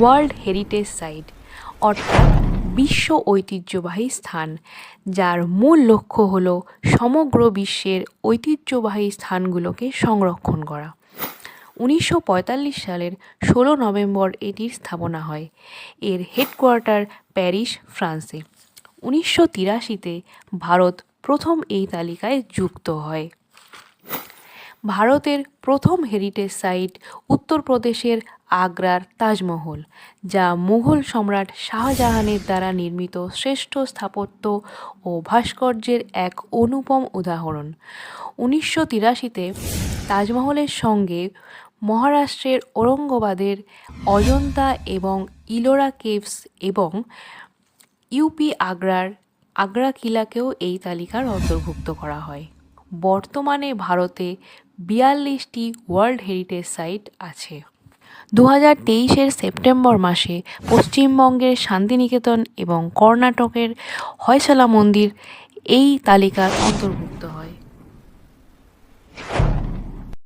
World heritage site, অর্থাৎ বিশ্ব ঐতিহ্যবাহী স্থান, যার মূল লক্ষ্য হল সমগ্র বিশ্বের ঐতিহ্যবাহী স্থানগুলোকে সংরক্ষণ করা। উনিশশো পঁয়তাল্লিশ সালের ষোলো নভেম্বর এটির স্থাপনা হয়। এর হেডকোয়ার্টার প্যারিস, ফ্রান্সে। উনিশশো তিরাশিতে ভারত প্রথম এই তালিকায় যুক্ত হয়। ভারতের প্রথম হেরিটেজ সাইট উত্তরপ্রদেশের আগ্রার তাজমহল, যা মুঘল সম্রাট শাহজাহানের দ্বারা নির্মিত শ্রেষ্ঠ স্থাপত্য ও ভাস্কর্যের এক অনুপম উদাহরণ। উনিশশো তিরাশিতে তাজমহলের সঙ্গে মহারাষ্ট্রের ঔরঙ্গাবাদের অজন্তা এবং ইলোরা কেভস এবং ইউপি আগ্রার আগ্রা কিলাকেও এই তালিকার অন্তর্ভুক্ত করা হয়। বর্তমানে ভারতে বিয়াল্লিশটি ওয়ার্ল্ড হেরিটেজ সাইট আছে। দু হাজার তেইশের সেপ্টেম্বর মাসে পশ্চিমবঙ্গের শান্তিনিকেতন এবং কর্ণাটকের হয়শালা মন্দির এই তালিকার অন্তর্ভুক্ত